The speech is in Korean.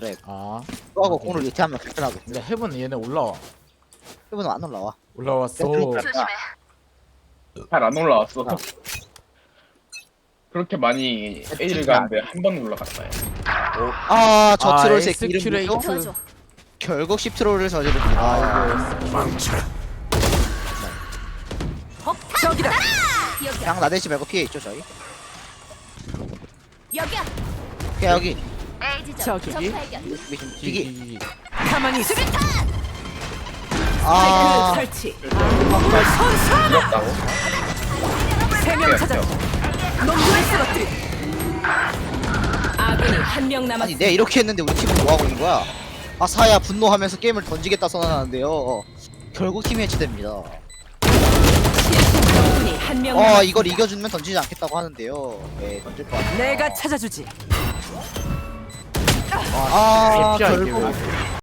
드랩. 아 그거하고 공을 이렇게 하면 불편하고. 근데 헤븐 얘네 올라와 이분은 안 올라와. 올라왔어 잘안 올라왔어. 아. 그렇게 많이 A를 가는데 한 번 올라갔어요. 아, 저 아, 트롤 새끼 이름. 뭐죠? 도와줘. 결국 10트롤을 저지릅니다. 아이고 저기다. 여기야. 그냥 나대지 말고 피해 있죠, 저희. 여기야. 그냥 여기. 저기. 기기 가만히 있어. 아, 그 설치. 죽였다고? 세명 찾았다. 놈들을 쓰러뜨리. 아군이 한명 아니. 내가 이렇게 했는데 우리 팀은 뭐 하고 있는 거야? 아사야 분노하면서 게임을 던지겠다 선언하는데요. 결국 팀이 해체됩니다. 한명 어. 이걸 이겨주면 던지지 않겠다고 하는데요. 네 던질 거 같아요. 내가 찾아주지. 아 이게 결국 왜.